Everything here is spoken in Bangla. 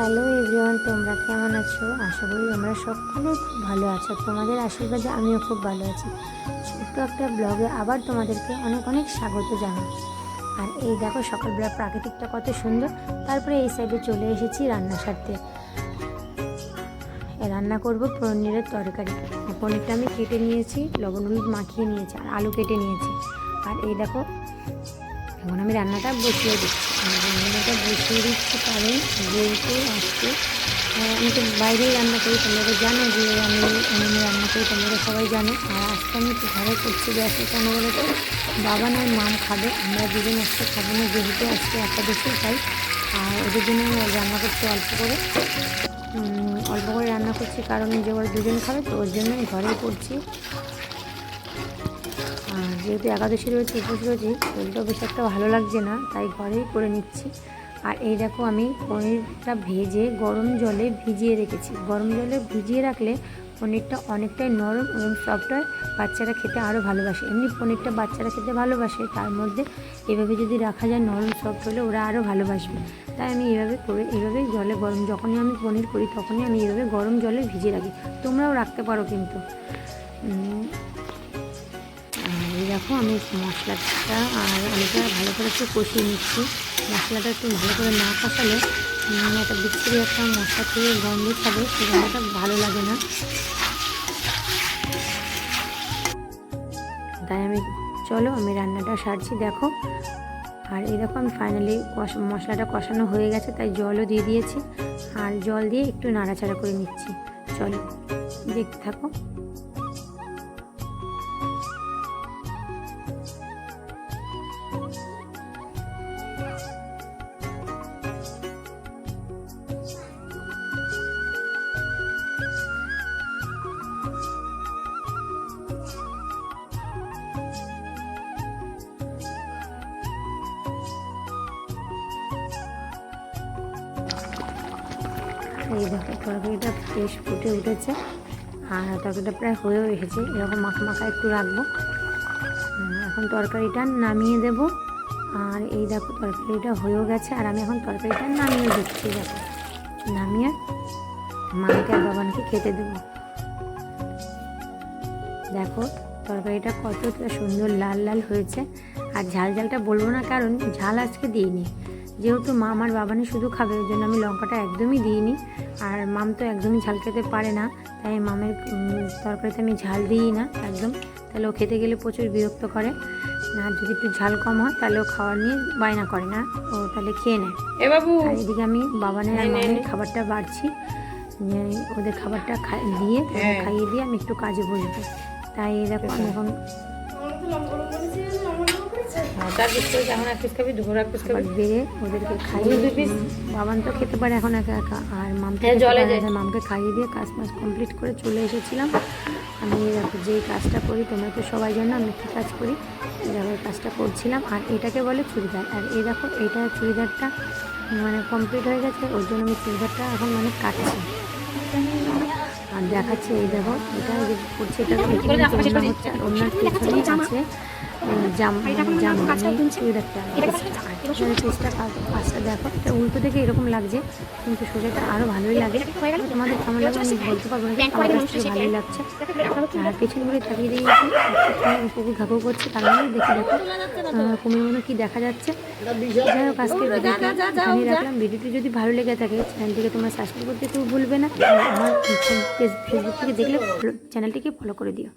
হ্যালো এভরিওয়ান, তোমরা কেমন আছো? আশা করি তোমরা সকলে খুব ভালো আছো। তোমাদের আশীর্বাদে আমিও খুব ভালো আছি। ছোট্ট একটা ব্লগে আবার তোমাদেরকে অনেক অনেক স্বাগত জানাই। আর এই দেখো, সকালবেলা প্রাকৃতিকটা কত সুন্দর। তারপরে এই সাইডে চলে এসেছি রান্না সারতে। রান্না করব পনিরের তরকারি। পনিরটা আমি কেটে নিয়েছি, লবণ হলুদ মাখিয়ে নিয়েছি, আর আলু কেটে নিয়েছি। আর এই দেখো এখন আমি রান্নাটা বসিয়ে দিচ্ছি। রান্নাটা বসিয়ে দিচ্ছি, কারণ যেহেতু আজকে আমি তো বাইরেই রান্না করি, তোমরা জানো যে আমি উনুনে রান্না করি, তোমরা সবাই জানো। আর আজকে আমি একটু ঘরে করছি গ্যাসে কেন বলে তো? বাবা নয় মাম খাবে, আমরা দুজন আজকে খাব না, যেহেতু আজকে একাদশী, তাই। আর ওদের জন্য আমি রান্না করছি অল্প করে। অল্প করে রান্না করছি, কারণ যে ওরা দুজন খাবে, তো ওর জন্য আমি ঘরেই করছি। যেহেতু একাদশী রয়েছে উপোস রয়েছে শরীরটা বেশ একটা ভালো লাগছে না, তাই ঘরেই করে নিচ্ছি। আর এই দেখো আমি পনিরটা ভেজে গরম জলে ভিজিয়ে রেখেছি। গরম জলে ভিজিয়ে রাখলে পনিরটা অনেকটাই নরম এবং সফট হয়, বাচ্চারা খেতে আরও ভালোবাসে। এমনি পনিরটা বাচ্চারা খেতে ভালোবাসে, তার মধ্যে এভাবে যদি রাখা যায় নরম সফট হলে ওরা আরও ভালোবাসবে। তাই আমি এভাবে করে এভাবে জলে গরম, যখনই আমি পনির করি তখনই আমি এভাবে গরম জলে ভিজিয়ে রাখি। তোমরাও রাখতে পারো কিন্তু। দেখো আমি মশলাটা আর আলুটা ভালো করে একটু কষিয়ে নিচ্ছি। মশলাটা একটু ভালো করে না কষালে একটা বিচ্ছিরি একটা মশলা থেকে গন্ধ খাবে, সেই গন্ধটা ভালো লাগে না। তাই আমি, চলো আমি রান্নাটা সারছি, দেখো। আর এই দেখো আমি ফাইনালি মশলাটা কষানো হয়ে গেছে, তাই জলও দিয়ে দিয়েছি। আর জল দিয়ে একটু নাড়াচাড়া করে নিচ্ছি। চলো দেখতে থাকো। এই দেখো তরকারিটা বেশ ফুটে উঠেছে। আর তরকারিটা প্রায় হয়েও এসেছে। এরকম মাখা মাখা একটু রাখব। এখন তরকারিটা নামিয়ে দেব। আর এই দেখো তরকারিটা হয়েও গেছে। আর আমি এখন তরকারিটা নামিয়ে দিচ্ছি দেখো। নামিয়ে মাকে আর বাবানকে খেতে দেবো। দেখো তরকারিটা কতটা সুন্দর লাল লাল হয়েছে। আর ঝাল ঝালটা বলব না, কারণ ঝাল আজকে দিইনি। যেহেতু মা আমার বাবানি শুধু খাবে ওই জন্য আমি লঙ্কাটা একদমই দিইনি। আর মাম তো একদমই ঝাল খেতে পারে না তাই মামের তরকারিতে আমি ঝাল দিই না একদম। তাহলে ও খেতে গেলে প্রচুর বিরক্ত করে। আর যদি একটু ঝাল কম হয় তাহলে ও খাওয়ার নিয়ে বায়না করে না ও তাহলে খেয়ে নেয়। এ বাবু! আর এদিকে আমি বাবানের আর মামের খাবারটা বাড়ছি। ওদের খাবারটা খাই দিয়ে হ্যাঁ। খাইয়ে দিয়ে আমি একটু কাজে বসবো। তাই এই দেখো আমি এখন চার পিস করে এখন এক পিস খাবি দুপুর এক পিস খাবি। বেড়ে ওদেরকে খাইয়ে দুই? বাবান তো খেতে পারে এখন একা একা আর মামকে হ্যাঁ, জলে যায়। মামকে খাইয়ে দিয়ে কাজ মাস কমপ্লিট করে চলে এসেছিলাম। আমি যেই কাজটা করি তোমরা তো সবাই জানো আমি কী কাজ করি? এই কাজটা করছিলাম আর এটাকে বলে চুড়িদার। আর এই দেখো এটা চুড়িদারটা মানে কমপ্লিট হয়ে গেছে ওর জন্য আমি চুড়িদারটা এখন মানে কাটছি। আর দেখাচ্ছে এই দেখো এটা যে করছে এটা হচ্ছে আর ওনার পেছনেই আছে। পাঁচটা দেখো এটা উল্টো থেকে এরকম লাগছে কিন্তু সোজাটা আরও ভালোই লাগে। তোমাদের কেমন লাগে আমি বলতে পারব না আমার কাছ ভালোই লাগছে। আর পেছন ঘুরে তাকিয়ে দিয়েছি কুকুর ঘাকু করছে তার মানে দেখে দেখো কুমির মতো কি দেখা যাচ্ছে। যাই হোক আজকে এখানেই রাখলাম। ভিডিওটি যদি ভালো লেগে থাকে চ্যানেলটিকে তোমরা সাবস্ক্রাইব করতে কেউ ভুলবে না। আমার ফেসবুক থেকে দেখলে চ্যানেলটিকে ফলো করে দিও।